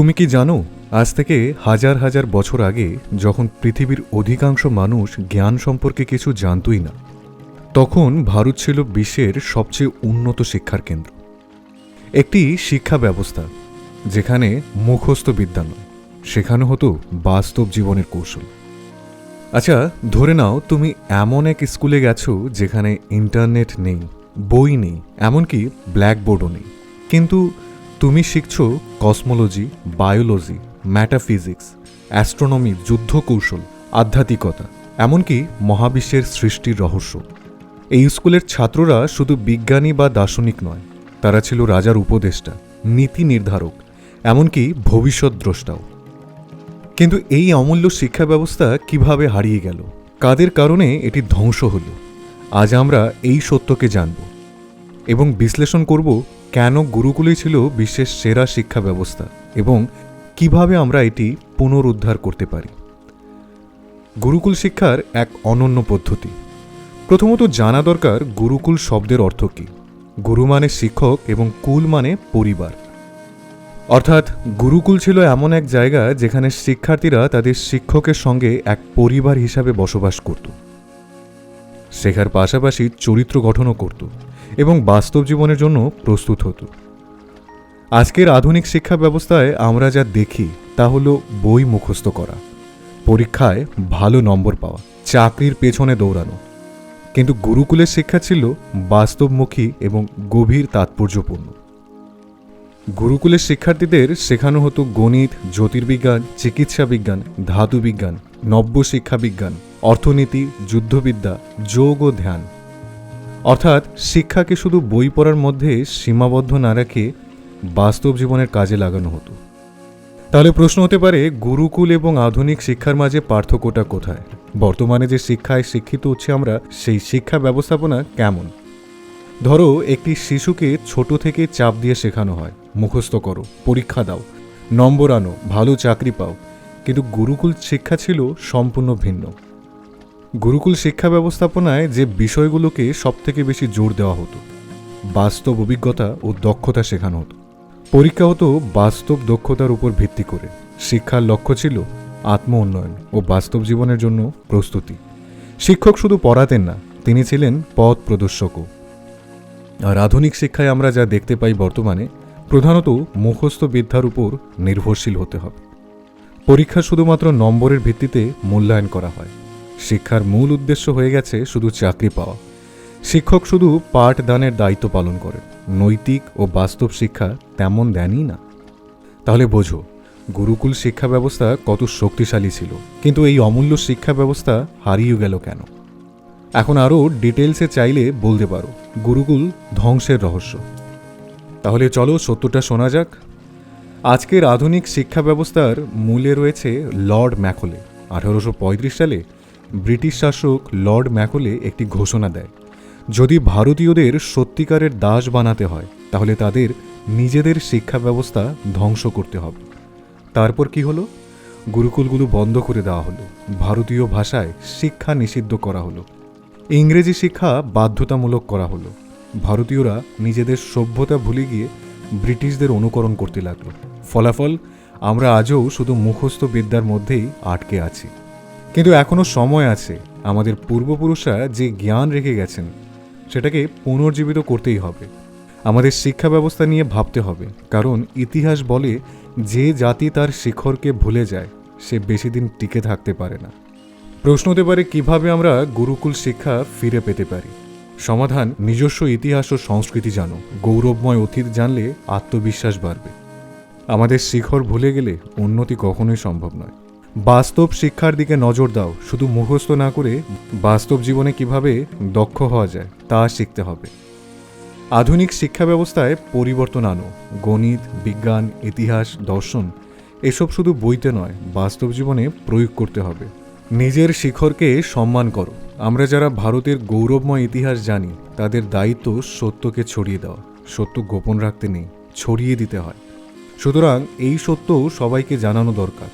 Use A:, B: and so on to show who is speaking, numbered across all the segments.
A: তুমি কি জানো, আজ থেকে হাজার হাজার বছর আগে যখন পৃথিবীর অধিকাংশ মানুষ জ্ঞান সম্পর্কে কিছু জানতই না, তখন ভারত ছিল বিশ্বের সবচেয়ে উন্নত শিক্ষার কেন্দ্র। একটি শিক্ষা ব্যবস্থা, যেখানে মুখস্থ বিদ্যা নয় শেখানো হতো বাস্তব জীবনের কৌশল। আচ্ছা ধরে নাও তুমি এমন এক স্কুলে গেছো যেখানে ইন্টারনেট নেই, বই নেই, এমনকি ব্ল্যাকবোর্ডও নেই। কিন্তু তুমি শিখছো কসমোলজি, বায়োলজি, ম্যাটাফিজিক্স, অ্যাস্ট্রোনমি যুদ্ধ কৌশল আধ্যাত্মিকতা, এমনকি মহাবিশ্বের সৃষ্টির রহস্য। এই স্কুলের ছাত্ররা শুধু বিজ্ঞানী বা দার্শনিক নয়, তারা ছিল রাজার উপদেষ্টা, নীতি নির্ধারক, এমনকি ভবিষ্যৎ দ্রষ্টাও। কিন্তু এই অমূল্য শিক্ষা ব্যবস্থা কীভাবে হারিয়ে গেল? কাদের কারণে এটি ধ্বংস হল? আজ আমরা এই সত্যকে জানব এবং বিশ্লেষণ করব কেন গুরুকুলই ছিল বিশ্বের সেরা শিক্ষা ব্যবস্থা এবং কীভাবে আমরা এটি পুনরুদ্ধার করতে পারি? গুরুকুল শিক্ষার এক অনন্য পদ্ধতি। প্রথমত জানা দরকার গুরুকুল শব্দের অর্থ কী। গুরু মানে শিক্ষক এবং কুল মানে পরিবার। অর্থাৎ গুরুকুল ছিল এমন এক জায়গা যেখানে শিক্ষার্থীরা তাদের শিক্ষকের সঙ্গে এক পরিবার হিসাবে বসবাস করত। শেখার পাশাপাশি চরিত্র গঠনও করত। এবং বাস্তব জীবনের জন্য প্রস্তুত হতো। আজকের আধুনিক শিক্ষা ব্যবস্থায় আমরা যা দেখি তা হলো বই মুখস্থ করা, পরীক্ষায় ভালো নম্বর পাওয়া, চাকরির পেছনে দৌড়ানো। কিন্তু গুরুকুলের শিক্ষা ছিল বাস্তবমুখী এবং গভীর তাৎপর্যপূর্ণ। গুরুকুলের শিক্ষার্থীদের শেখানো হতো গণিত, জ্যোতির্বিজ্ঞান চিকিৎসা বিজ্ঞান ধাতু বিজ্ঞান নব্য শিক্ষাবিজ্ঞান অর্থনীতি, যুদ্ধবিদ্যা, যোগ ও ধ্যান। অর্থাৎ শিক্ষাকে শুধু বই পড়ার মধ্যে সীমাবদ্ধ না রেখে বাস্তব জীবনের কাজে লাগানো হতো। তাহলে প্রশ্ন হতে পারে, গুরুকুল এবং আধুনিক শিক্ষার মাঝে পার্থক্যটা কোথায়? বর্তমানে যে শিক্ষায় শিক্ষিত হচ্ছে আমরা, সেই শিক্ষা ব্যবস্থাপনা কেমন? ধরো, একটি শিশুকে ছোট থেকে চাপ দিয়ে শেখানো হয়। মুখস্থ করো, পরীক্ষা দাও, নম্বর আনো, ভালো চাকরি পাও। কিন্তু গুরুকুল শিক্ষা ছিল সম্পূর্ণ ভিন্ন। গুরুকুল শিক্ষা ব্যবস্থাপনায় যে বিষয়গুলোকে সবথেকে বেশি জোর দেওয়া হতো, বাস্তব অভিজ্ঞতা ও দক্ষতা শেখানো হতো। পরীক্ষা হতো বাস্তব দক্ষতার উপর ভিত্তি করে। শিক্ষার লক্ষ্য ছিল আত্ম উন্নয়ন ও বাস্তব জীবনের জন্য প্রস্তুতি। শিক্ষক শুধু পড়াতেন না, তিনি ছিলেন পথ প্রদর্শকও। আর আধুনিক শিক্ষায় আমরা যা দেখতে পাই বর্তমানে, প্রধানত মুখস্থ বিদ্যার উপর নির্ভরশীল হতে হবে। পরীক্ষা শুধুমাত্র নম্বরের ভিত্তিতে মূল্যায়ন করা হয়। শিক্ষার মূল উদ্দেশ্য হয়ে গেছে শুধু চাকরি পাওয়া। শিক্ষক শুধু পাঠদানের দায়িত্ব পালন করে। নৈতিক ও বাস্তব শিক্ষা তেমন দেনই না। তাহলে বোঝো, গুরুকুল শিক্ষা ব্যবস্থা কত শক্তিশালী ছিল, কিন্তু এই অমূল্য শিক্ষা ব্যবস্থা হারিয়ে গেল কেন? এখন আরও ডিটেলসে চাইলে বলতে পারো, গুরুকুল ধ্বংসের রহস্য। তাহলে চলো সত্যটা শোনা যাক। আজকের আধুনিক শিক্ষা ব্যবস্থার মূলে রয়েছে লর্ড ম্যাকোলে, আঠারোশো সালে ব্রিটিশ শাসক লর্ড ম্যাকোলে একটি ঘোষণা দেয়, যদি ভারতীয়দের সত্যিকারের দাস বানাতে হয়, তাহলে তাদের নিজেদের শিক্ষা ব্যবস্থা ধ্বংস করতে হবে। তারপর কি হলো? গুরুকুলগুলো বন্ধ করে দেওয়া হলো। ভারতীয় ভাষায় শিক্ষা নিষিদ্ধ করা হলো। ইংরেজি শিক্ষা বাধ্যতামূলক করা হলো। ভারতীয়রা নিজেদের সভ্যতা ভুলে গিয়ে ব্রিটিশদের অনুকরণ করতে লাগল। ফলাফল, আমরা আজও শুধু মুখস্থ বিদ্যার মধ্যেই আটকে আছি। কিন্তু এখনও সময় আছে। আমাদের পূর্বপুরুষরা যে জ্ঞান রেখে গেছেন, সেটাকে পুনর্জীবিত করতেই হবে। আমাদের শিক্ষা ব্যবস্থা নিয়ে ভাবতে হবে। কারণ ইতিহাস বলে, যে জাতি তার শিখরকে ভুলে যায়, সে বেশি দিন টিকে থাকতে পারে না। প্রশ্ন হতে পারে, কীভাবে আমরা গুরুকুল শিক্ষা ফিরে পেতে পারি? সমাধান নিজস্ব ইতিহাস ও সংস্কৃতি জানো। গৌরবময় অতীত জানলে আত্মবিশ্বাস বাড়বে। আমাদের শিখর ভুলে গেলে উন্নতি কখনোই সম্ভব নয়। বাস্তব শিক্ষার দিকে নজর দাও, শুধু মুখস্থ না করে বাস্তব জীবনে কীভাবে দক্ষ হওয়া যায়, তা শিখতে হবে। আধুনিক শিক্ষা ব্যবস্থায় পরিবর্তন আনো, গণিত, বিজ্ঞান, ইতিহাস, দর্শন, এসব শুধু বইতে নয়, বাস্তব জীবনে প্রয়োগ করতে হবে। নিজের শিখরকে সম্মান করো। আমরা যারা ভারতের গৌরবময় ইতিহাস জানি, তাদের দায়িত্ব সত্যকে ছড়িয়ে দেওয়া, সত্য গোপন রাখতে নেই, ছড়িয়ে দিতে হয়। সুতরাং এই সত্য সবাইকে জানানো দরকার।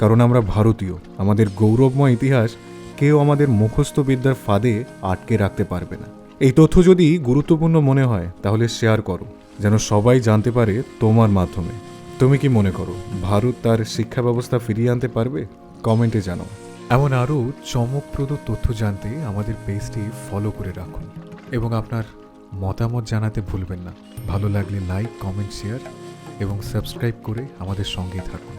A: কারণ আমরা ভারতীয়। আমাদের গৌরবময় ইতিহাস কেউ আমাদের মুখস্থ বিদ্যার ফাঁদে আটকে রাখতে পারবে না। এই তথ্য যদি গুরুত্বপূর্ণ মনে হয়, তাহলে শেয়ার করো, যেন সবাই জানতে পারে তোমার মাধ্যমে। তুমি কি মনে করো, ভারত তার শিক্ষা ব্যবস্থা ফিরিয়ে আনতে পারবে? কমেন্টে জানাও। এমন আরও চমকপ্রদ তথ্য জানতে আমাদের পেজটি ফলো করে রাখুন এবং আপনার মতামত জানাতে ভুলবেন না। ভালো লাগলে লাইক কমেন্ট শেয়ার এবং সাবস্ক্রাইব করে আমাদের সঙ্গেই থাকুন।